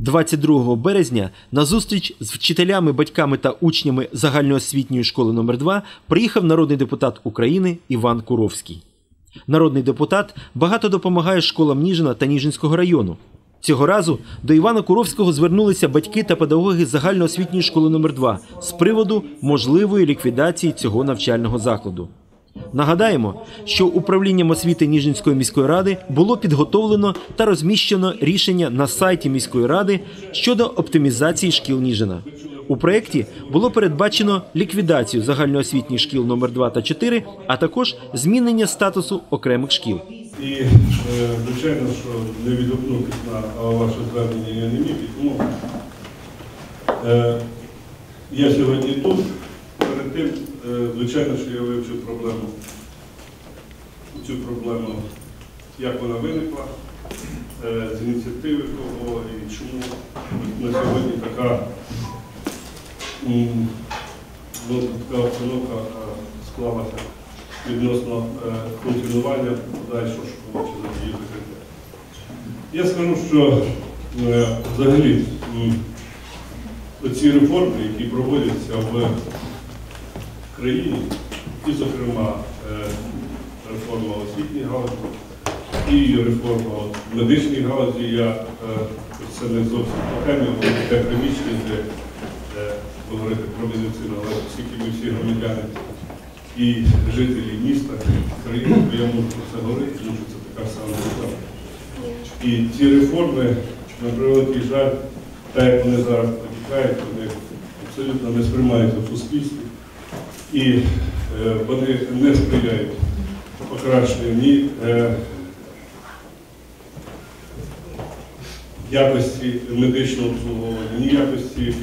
22 березня на зустріч з вчителями, батьками та учнями загальноосвітньої школи номер 2 приїхав народний депутат України Іван Куровський. Народний депутат багато допомагає школам Ніжина та Ніжинського району. Цього разу до Івана Куровського звернулися батьки та педагоги загальноосвітньої школи номер 2 з приводу можливої ліквідації цього навчального закладу. Нагадаємо, що управлінням освіти Ніжинської міської ради було підготовлено та розміщено рішення на сайті міської ради щодо оптимізації шкіл Ніжина. У проєкті було передбачено ліквідацію загальноосвітніх шкіл номер 2 та 4, а також змінення статусу окремих шкіл. І е, звичайно, що не відгукнутися на ваше звернення я не міг, тому е, я сьогодні тут. Перед тим, звичайно, що я вивчив проблему, цю проблему, як вона виникла, е, з ініціативи кого і чому на сьогодні така, ну, така обстановка е, склалася відносно е, функціонування подальшого школи чи її закриття. Я скажу, що е, взагалі оці реформи, які проводяться в країні, і, зокрема, е, реформа освітньої галузі, і реформа от, медичної галузі, я е, це не зовсім по темі, але те приміщення, де е, говорити про медицину, але оскільки ми всі громадяни і жителі міста, країни, то я можу про це говорити, тому що це така сама справа. І ці реформи, на превеликий жаль, так як вони зараз протікають, вони абсолютно не сприймаються в суспільстві. І е, вони не сприяють покращенню ні е, якості медичного обслуговування, ні якості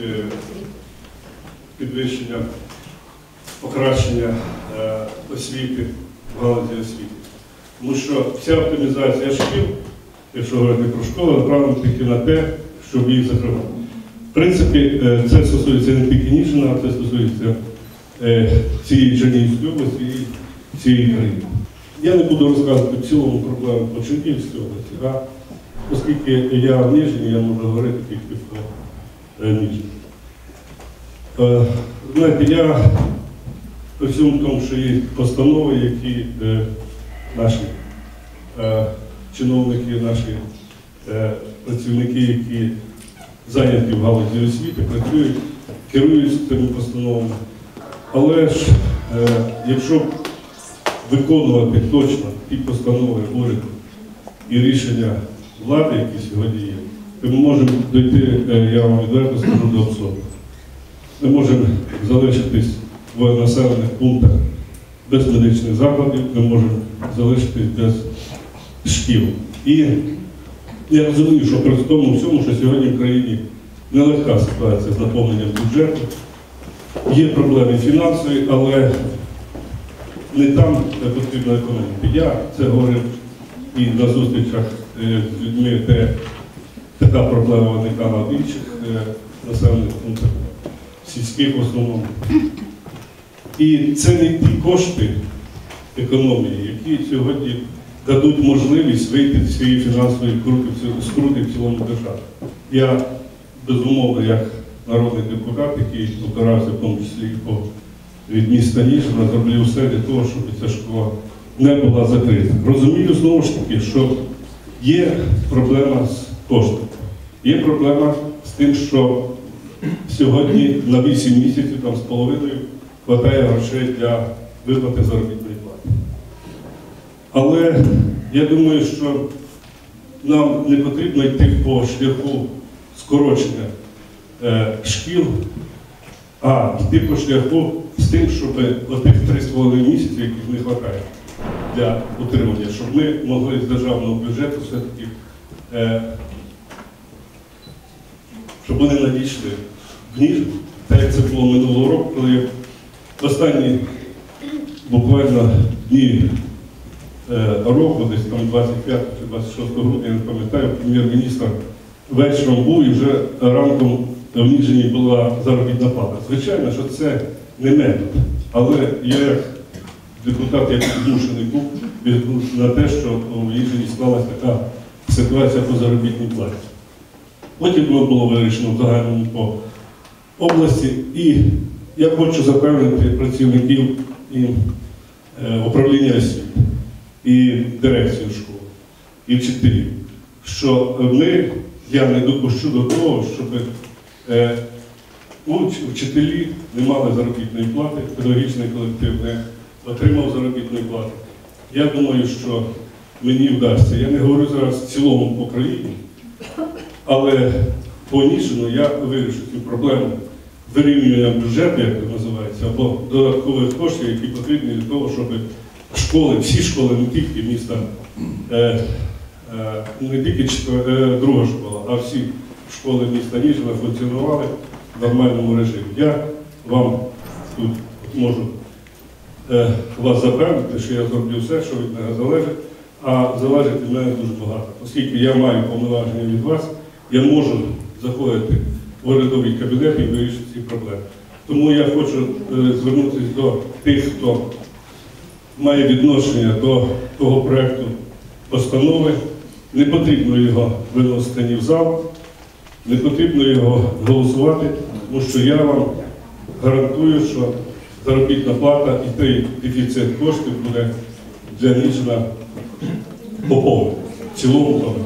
е, підвищення, покращення освіти галузі освіти. Тому що вся оптимізація шкіл, якщо говорити про школи, направлена тільки на те, щоб їх закривати. В принципі, е, це стосується не тільки Ніжина, це стосується е, цієї Чернігівської області і цієї країни. Я не буду розказувати в цілому проблему по Чернігівській області, а оскільки я в Ніжині, я можу говорити тільки про е, Ніжин. Знаєте, я по всьому тому, що є постанови, які наші чиновники, наші працівники, які зайняті в галузі освіти, працюють, керують тими постановами. Але ж, е, якщо виконувати точно ті постанови уряду і рішення влади, які сьогодні є, то ми можемо дойти, е, я вам відверто скажу, до абсурду. Ми можемо залишитись в населених пунктах без медичних закладів, ми можемо залишитись без шкіл. І я розумію, що при тому всьому, що сьогодні в країні нелегка ситуація з наповненням бюджету, є проблеми фінансові, але не там де потрібна економіка. Я це говорив і на зустрічах е, з людьми, де така проблема виникала в інших е, населених пунктах, сільських в основному. І це не ті кошти економії, які сьогодні дадуть можливість вийти з цієї фінансової крути, скрути в цілому держави. Я, безумовно, як народний депутат, який опирався в тому числі по від міста Ніжина, зроблю все для того, щоб ця школа не була закрита. Розумію знову ж таки, що є проблема з коштом. Є проблема з тим, що сьогодні на 8 місяців там з половиною вистачає грошей для виплати заробітної плати. Але я думаю, що нам не потрібно йти по шляху скорочення е, шкіл, а йти по шляху з тим, щоб отих 3,5 місяці, яких не вистачає для утримання, щоб ми могли з державного бюджету все-таки, е, щоб вони надійшли в ніж, так як це було минулого року, коли останні буквально дні року, десь там 25 чи 26 грудня, я не пам'ятаю, прем'єр-міністр вечором був і вже ранком в Ніжині була заробітна плата. Звичайно, що це не метод. Але я як депутат, як змушений був відгукнутися на те, що в Ніжині склалася така ситуація по заробітній платі. Потім воно було вирішено в загальному по області. І я хочу запевнити працівників і е, управління освіти, і дирекцію школи, і вчителів, що ми, я не допущу до того, щоб е, вчителі не мали заробітної плати, педагогічний колектив не отримав заробітної плати. Я думаю, що мені вдасться. Я не говорю зараз в цілому по країні, але по Ніжину я вирішу цю проблему вирівнювання бюджету, як це називається, або додаткових коштів, які потрібні для того, щоб школи, всі школи, не тільки міста, е, е, не тільки е, друга школа, а всі школи міста Ніжина функціонували в нормальному режимі. Я вам тут можу вас запевнити, що я зроблю все, що від мене залежить, а залежить від мене дуже багато. Оскільки я маю повноваження від вас, я можу заходити в урядовий кабінет і вирішити ці проблеми. Тому я хочу звернутися до тих, хто має відношення до того проєкту постанови. Не потрібно його виносити ні в зал, не потрібно його голосувати, тому що я вам гарантую, що заробітна плата і той дефіцит коштів буде для Ніжина поповнений. В цілому тому.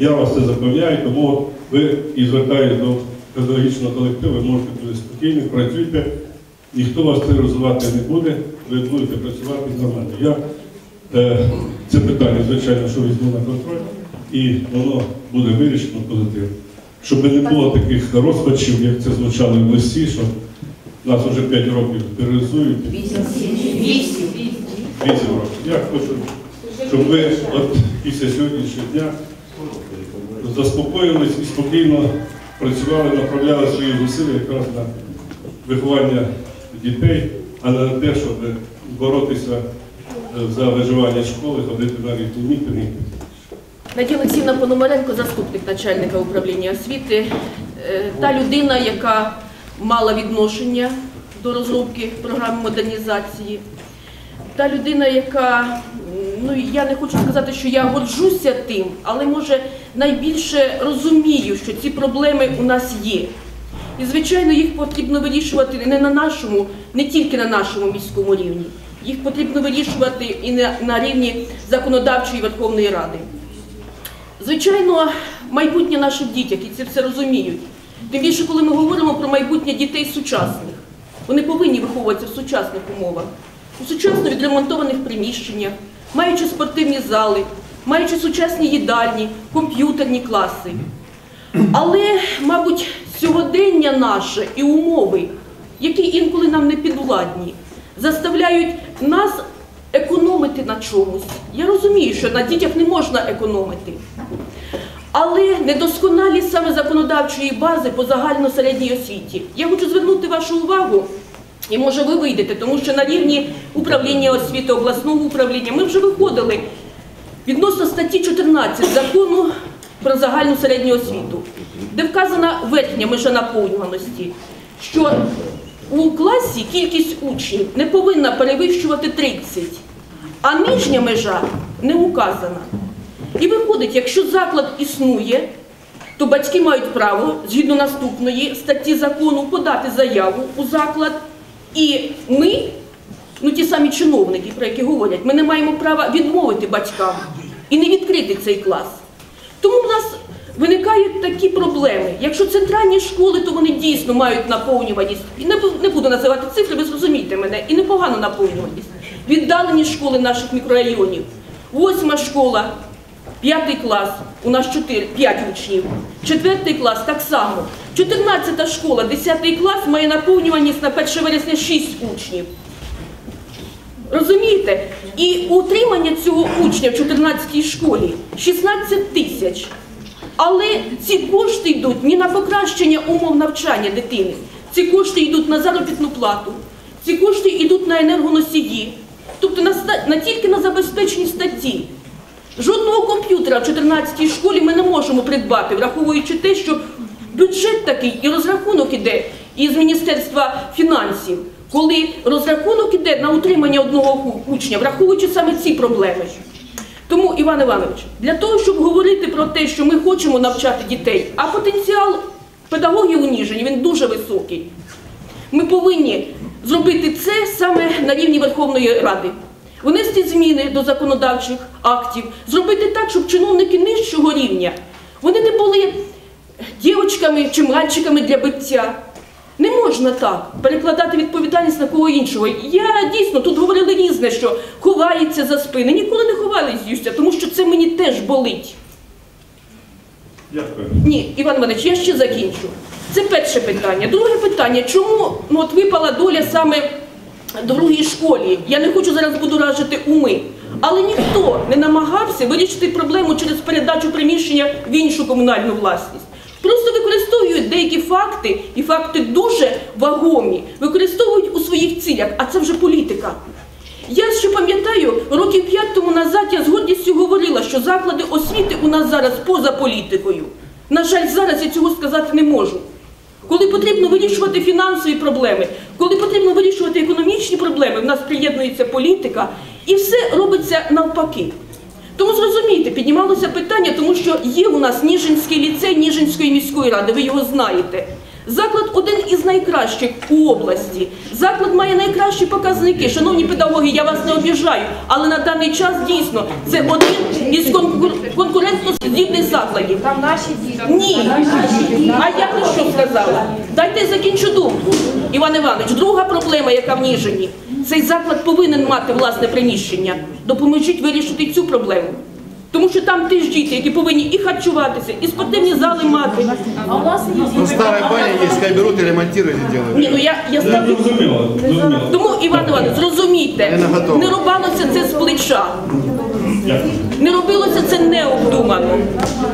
Я вас це запевняю, тому ви і звертаєтесь до педагогічного колективу, ви можете бути спокійні, працюйте, ніхто вас тероризувати не буде, ви будете працювати нормально. Я е, це питання, звичайно, що візьму на контроль, і воно буде вирішено позитивно. Щоб не було таких розпачів, як це звучало в листі, що нас вже 5 років тероризують. Вісім. Вісім років. Я хочу, щоб ви от після сьогоднішнього дня заспокоїлись і спокійно працювали, направляли свої зусилля якраз на виховання дітей, а на те, щоб боротися е, за виживання школи, ходити на різні мітинги. Надія Олексійовна Пономаренко, заступник начальника управління освіти, Е, та людина, яка мала відношення до розробки програми модернізації, та людина, яка, ну я не хочу сказати, що я горджуся тим, але може найбільше розумію, що ці проблеми у нас є. І, звичайно, їх потрібно вирішувати не на нашому, не тільки на нашому міському рівні. Їх потрібно вирішувати і на, рівні законодавчої Верховної Ради. Звичайно, майбутнє наших дітей, які це все розуміють. Тим більше, коли ми говоримо про майбутнє дітей сучасних, вони повинні виховуватися в сучасних умовах, у сучасно відремонтованих приміщеннях, маючи спортивні зали, маючи сучасні їдальні, комп'ютерні класи. Але, мабуть, сьогодення наше і умови, які інколи нам не підвладні, заставляють нас економити на чомусь. Я розумію, що на дітях не можна економити. Але недосконалі саме законодавчої бази по загально-середній освіті. Я хочу звернути вашу увагу, і може ви вийдете, тому що на рівні управління освіти, обласного управління ми вже виходили відносно статті 14 закону про загальну середню освіту, де вказана верхня межа наповнюваності, що у класі кількість учнів не повинна перевищувати 30, а нижня межа не указана. І виходить, якщо заклад існує, то батьки мають право згідно наступної статті закону подати заяву у заклад, і ми, ну ті самі чиновники, про які говорять, ми не маємо права відмовити батькам і не відкрити цей клас. Тому в нас виникають такі проблеми. Якщо центральні школи, то вони дійсно мають наповнюваність. І не, буду називати цифри, ви зрозумієте мене, і непогану наповнюваність. Віддалені школи наших мікрорайонів. Восьма школа, п'ятий клас, у нас 4, 5 учнів. Четвертий клас так само. 14 школа, 10 клас має наповнюваність на 1 вересня 6 учнів. Розумієте? І утримання цього учня в 14-й школі 16 тисяч. Але ці кошти йдуть не на покращення умов навчання дитини. Ці кошти йдуть на заробітну плату, ці кошти йдуть на енергоносії, тобто на, на тільки на забезпечені статті. Жодного комп'ютера в 14-й школі ми не можемо придбати, враховуючи те, що бюджет такий і розрахунок іде із Міністерства фінансів, коли розрахунок іде на утримання одного учня, враховуючи саме ці проблеми. Тому, Іван Іванович, для того, щоб говорити про те, що ми хочемо навчати дітей, а потенціал педагогів у Ніжині, він дуже високий. Ми повинні зробити це саме на рівні Верховної Ради. Внести зміни до законодавчих актів, зробити так, щоб чиновники нижчого рівня вони не були дівчатками чи мальчиками для биття. Не можна так перекладати відповідальність на кого іншого. Я дійсно тут говорили різне, що ховається за спини. Ніколи не ховались Юстя, тому що це мені теж болить. Дякую. Ні, Іван Іванович, я ще закінчу. Це перше питання. Друге питання, чому ну, от випала доля саме другій школі? Я не хочу зараз будоражити уми. Але ніхто не намагався вирішити проблему через передачу приміщення в іншу комунальну власність. Просто використовують деякі факти, і факти дуже вагомі, використовують у своїх цілях, а це вже політика. Я ще пам'ятаю, років п'ять тому назад я з гордістю говорила, що заклади освіти у нас зараз поза політикою. На жаль, зараз я цього сказати не можу. Коли потрібно вирішувати фінансові проблеми, коли потрібно вирішувати економічні проблеми, в нас приєднується політика, і все робиться навпаки. Тому зрозумійте, піднімалося питання, тому що є у нас Ніжинський ліцей Ніжинської міської ради, ви його знаєте. Заклад один із найкращих у області. Заклад має найкращі показники. Шановні педагоги, я вас не обіжаю, але на даний час дійсно це один із конкур- конкурентно-здібних закладів. Там наші діти. Ні. А я про що сказала? Дайте закінчу думку. Іван Іванович, друга проблема, яка в Ніжині. Цей заклад повинен мати власне приміщення. Допоможіть вирішити цю проблему. Тому що там теж діти, які повинні і харчуватися, і спортивні зали мати. А у нас є Ну, старая баня есть, хай берут и ремонтируют и делают. Ні, ну я, я Я ставлю. зрозуміло, зрозуміло. Тому, Іван Іванович, зрозумійте, не готова. не рубалося це з плеча. Дякую. Не робилося це необдумано.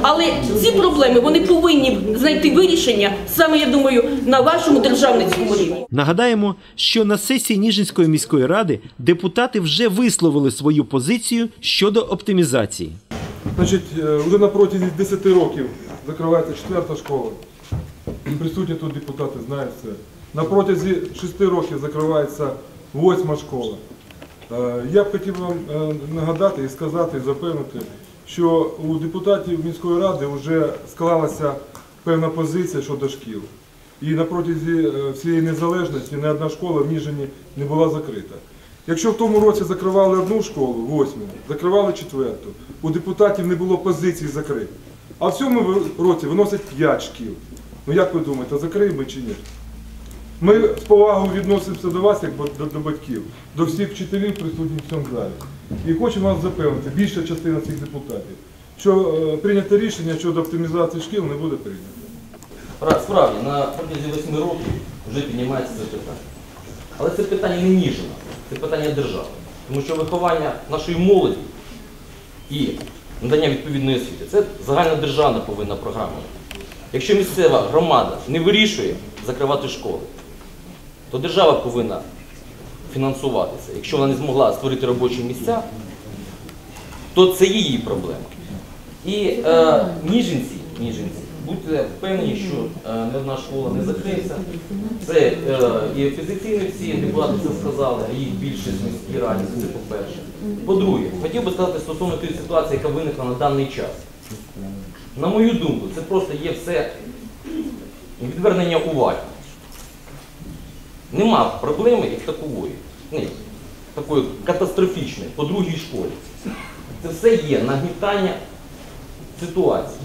Але ці проблеми вони повинні знайти вирішення саме, я думаю, на вашому державницькому рівні. Нагадаємо, що на сесії Ніжинської міської ради депутати вже висловили свою позицію щодо оптимізації. Значить, е, вже на протязі 10 років закривається четверта школа. Присутні тут депутати знають це. На протязі 6 років закривається восьма школа. Е, Я б хотів вам е, нагадати і сказати, і запевнити, що у депутатів міської ради вже склалася певна позиція щодо шкіл. І на протязі всієї незалежності ні одна школа в Ніжині не була закрита. Якщо в тому році закривали одну школу, восьму, закривали четверту, у депутатів не було позиції закрити. А в цьому році виносять п'ять шкіл. Ну як ви думаєте, закриємо чи ні? Ми з повагою відносимося до вас, як до, до батьків, до всіх вчителів, присутніх в цьому залі. І хочемо вас запевнити, більша частина цих депутатів, що е, прийняте рішення щодо оптимізації шкіл не буде прийнято. Пра- Справді, на протязі 8 років вже піднімається це питання. Але це питання не ніжина, це питання держави. Тому що виховання нашої молоді і надання відповідної освіти це загальнодержавна повинна програма. Якщо місцева громада не вирішує закривати школи, то держава повинна фінансуватися. Якщо вона не змогла створити робочі місця, то це її проблема. І е, ніженці, ніженці, будьте впевнені, що е, не одна школа не закриється. Це е, і офіційні всі депутати це сказали, а їх більше з міській раді, це по-перше. По-друге, хотів би сказати стосовно тієї ситуації, яка виникла на даний час. На мою думку, це просто є все відвернення уваги. Нема проблеми як такової, ні, такої катастрофічної по другій школі. Це все є нагнітання ситуації.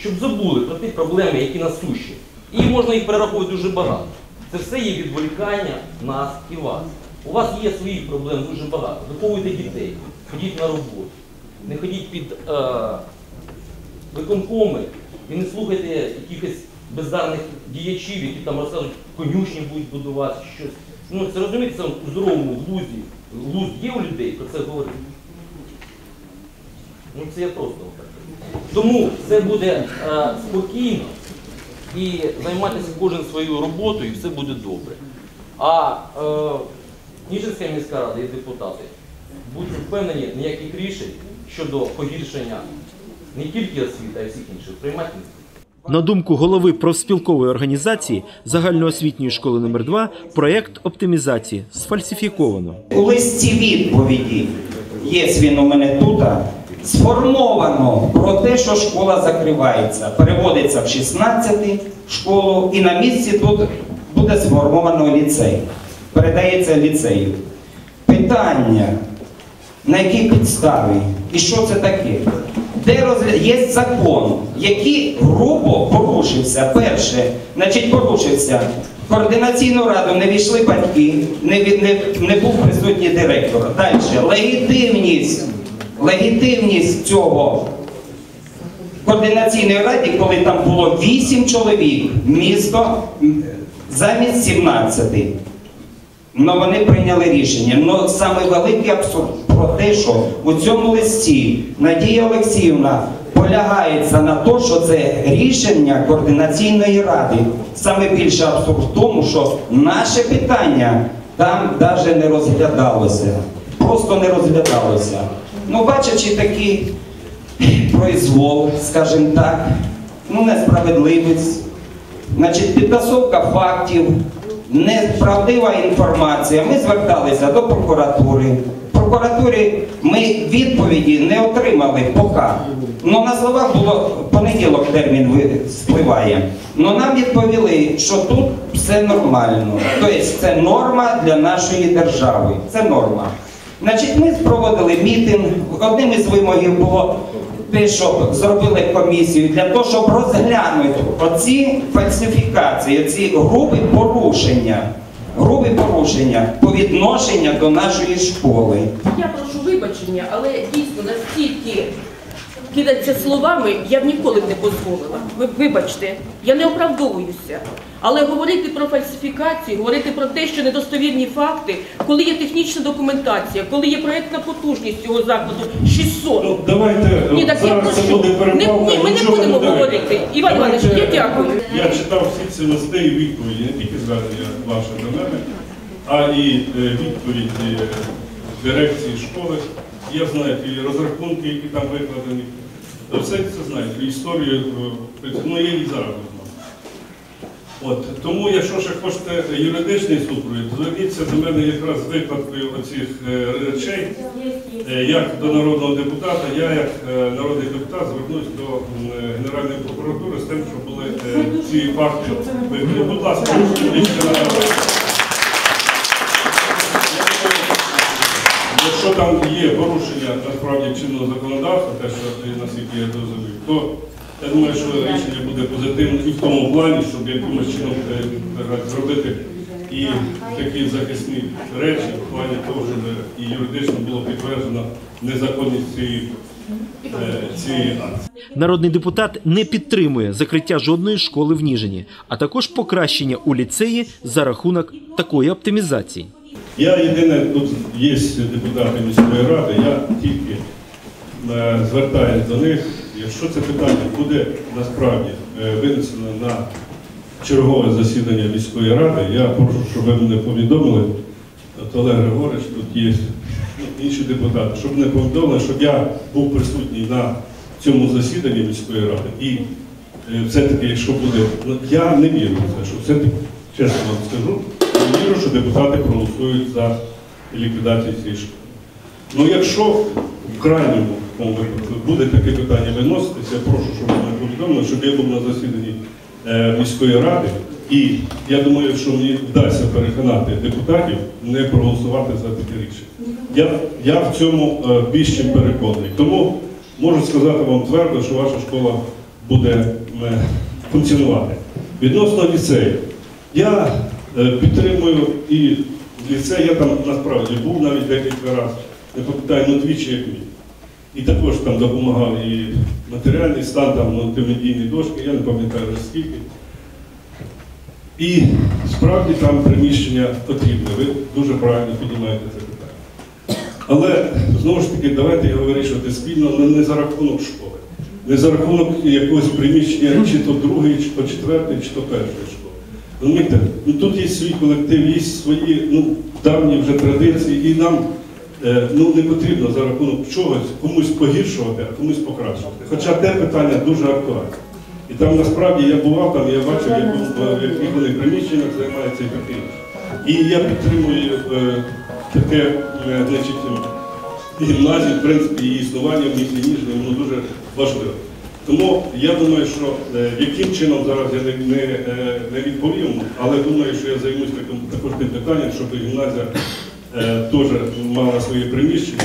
Щоб забули про ті проблеми, які насущі. І можна їх перераховувати дуже багато. Це все є відволікання нас і вас. У вас є своїх проблем дуже багато. Виховуйте дітей, ходіть на роботу, не ходіть під е, виконкоми і не слухайте якихось бездарних діячів, які там розказують, конюшні будуть будувати щось. Ну, це розумієте, це у здоровому глузді. Глузд є у людей про це говорити. Ну це я просто. Тому це буде е, спокійно і займатися кожен своєю роботою, і все буде добре. А е, Ніжинська міська рада і депутати будьте впевнені, ніяких рішень щодо погіршення не тільки освіти, а й всіх інших приймати не. На думку голови профспілкової організації загальноосвітньої школи номер 2 проект оптимізації сфальсифіковано. У листі відповіді є він у мене тут, сформовано про те, що школа закривається, переводиться в 16 школу і на місці тут буде сформовано ліцей. Передається ліцею. Питання, на якій підставі і що це таке? Де розгля... Є закон, який грубо порушився. Перше, значить, порушився. Координаційну раду не війшли батьки, не, не, не був присутній директор. Далі. Легітимність, легітимність цього координаційної раді, коли там було 8 чоловік, місто замість 17. Ну вони прийняли рішення. Ну саме великий абсурд про те, що у цьому листі Надія Олексіївна полягається на те, що це рішення координаційної ради. Саме більше абсурд в тому, що наше питання там навіть не розглядалося. Просто не розглядалося. Ну, бачачи такий произвол, скажімо так, ну несправедливість. Значить, підтасовка фактів, неправдива інформація. Ми зверталися до прокуратури. В прокуратурі ми відповіді не отримали поки. Ну на словах було понеділок термін спливає. Ну нам відповіли, що тут все нормально. Тобто це норма для нашої держави. Це норма. Значить, ми проводили мітинг. Одним із вимогів було те, що зробили комісію для того, щоб розглянути оці фальсифікації, ці грубі порушення, грубі порушення по відношенню до нашої школи. Я прошу вибачення, але дійсно настільки кидатися словами я б ніколи б не дозволила. Ви вибачте, я не оправдовуюся. Але говорити про фальсифікацію, говорити про те, що недостовірні факти, коли є технічна документація, коли є проєктна потужність цього закладу 600. Ну, давайте Ні, так я зараз це прошу. буде Не, перепалка. ні, ми не нічого будемо даємо. говорити. Іван Іванович, я Давайте, дякую. Я читав всі ці листи і відповіді, не тільки звернення ваше до мене, а і е, відповіді е, дирекції школи. Я знаю і розрахунки, які там викладені. Все це знаєте, історію, е, ну і зараз. От, тому, якщо ще хочете юридичний супровід, зверніться до мене якраз з викладкою оцих е, речей. Е, Як до народного депутата, я як народний депутат звернусь до Генеральної прокуратури з тим, щоб були ці факти. Будь ласка, публічно Якщо там є порушення насправді чинного законодавства, те, що е, наскільки я розумію, то я думаю, що рішення буде позитивне і в тому плані, щоб якимось чином е, сказати, зробити і такі захисні речі в плані того, щоб і юридично було підтверджено незаконність цієї, е. Народний депутат не підтримує закриття жодної школи в Ніжині, а також покращення у ліцеї за рахунок такої оптимізації. Я єдине, тут є депутати міської ради, я тільки е, звертаюся до них, якщо це питання буде насправді е, винесено на чергове засідання міської ради, я прошу, щоб ви мене повідомили, Олег Григорович, тут є ну, інші депутати, щоб мене повідомили, щоб я був присутній на цьому засіданні міської ради. І е, все-таки, якщо буде, ну, я не вірю в це, що все-таки, чесно вам скажу, не вірю, що депутати проголосують за ліквідацію школи. Ну, якщо в крайньому випадку буде таке питання виноситися, я прошу, щоб мене повідомили, щоб я був на засіданні е, міської ради. І я думаю, що мені вдасться переконати депутатів не проголосувати за таке рішення. Я, я в цьому е, більш чим переконаний. Тому можу сказати вам твердо, що ваша школа буде е, функціонувати. Відносно ліцею, я підтримую і ліцей, я там насправді був навіть декілька разів, не пам'ятаю, ну двічі як мій. І також там допомагав і матеріальний стан, там мультимедійні дошки, я не пам'ятаю вже скільки. І справді там приміщення потрібне. Ви дуже правильно піднімаєте це питання. Але знову ж таки, давайте його вирішувати спільно, але не за рахунок школи, не за рахунок якогось приміщення, чи то другої, чи то четвертої, чи то першої Розумієте, ну тут є свій колектив, є свої ну, давні вже традиції, і нам е, ну, не потрібно за рахунок чогось комусь погіршувати, а комусь покращувати. Хоча те питання дуже актуальне. І там насправді я бував там, я бачив, як, в яких вони приміщеннях займаються і таке. І я підтримую е, таке, е, значить, гімназії, в принципі, її існування в місті Ніжні, воно дуже важливе. Тому я думаю, що е, яким чином зараз я не, не, е, не відповім, але думаю, що я займусь таким також тим питанням, щоб гімназія е, теж мала своє приміщення,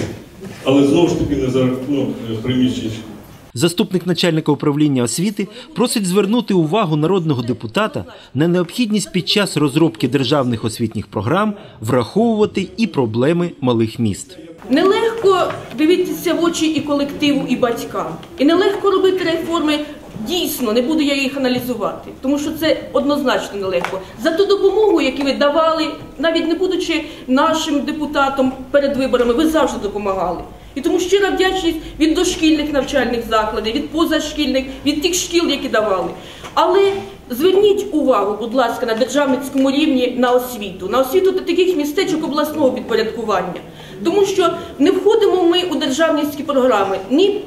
але знову ж таки не за рахунок е, приміщень. Заступник начальника управління освіти просить звернути увагу народного депутата на необхідність під час розробки державних освітніх програм враховувати і проблеми малих міст. Нелегко дивитися в очі і колективу, і батькам. І нелегко робити реформи. Дійсно, не буду я їх аналізувати, тому що це однозначно нелегко. За ту допомогу, яку ви давали, навіть не будучи нашим депутатом перед виборами, ви завжди допомагали. І тому щира вдячність від дошкільних навчальних закладів, від позашкільних, від тих шкіл, які давали. Але зверніть увагу, будь ласка, на державницькому рівні на освіту, на освіту та таких містечок обласного підпорядкування. Тому що не входимо ми у державницькі програми ні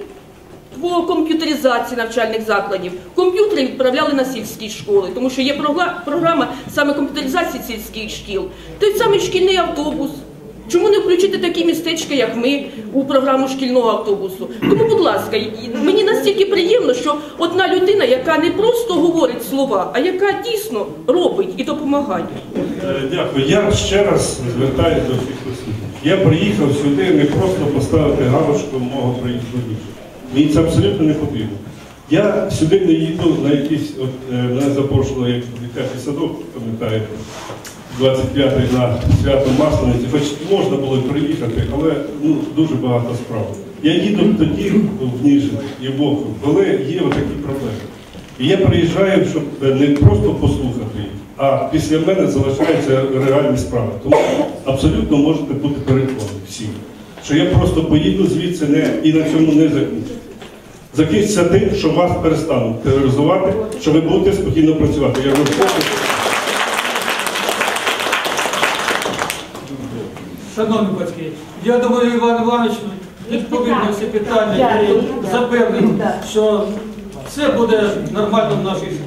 по комп'ютеризації навчальних закладів. Комп'ютери відправляли на сільські школи, тому що є програма саме комп'ютеризації сільських шкіл. Той самий шкільний автобус. Чому не включити такі містечка, як ми, у програму шкільного автобусу? Тому, будь ласка, мені настільки приємно, що одна людина, яка не просто говорить слова, а яка дійсно робить і допомагає. Е, Дякую. Я ще раз звертаюся до всіх осіб. Я приїхав сюди не просто поставити галочку мого приїзду. Мені це абсолютно не потрібно. Я сюди не їду на якісь, от мене запрошували як дитячий садок, пам'ятаєте, 25-й на свято Маслениці, хоч можна було приїхати, але ну, дуже багато справ. Я їду тоді в Ніжин і в коли є отакі проблеми. І я приїжджаю, щоб е, не просто послухати їх, а після мене залишаються реальні справи. Тому абсолютно можете бути переконані всі, що я просто поїду звідси не, і на цьому не закінчу. Закінчиться тим, що вас перестануть тероризувати, що ви будете спокійно працювати. Я вже Шановні батьки, я думаю, Іван Іванович відповів на всі питання і запевнив, що все буде нормально в нашій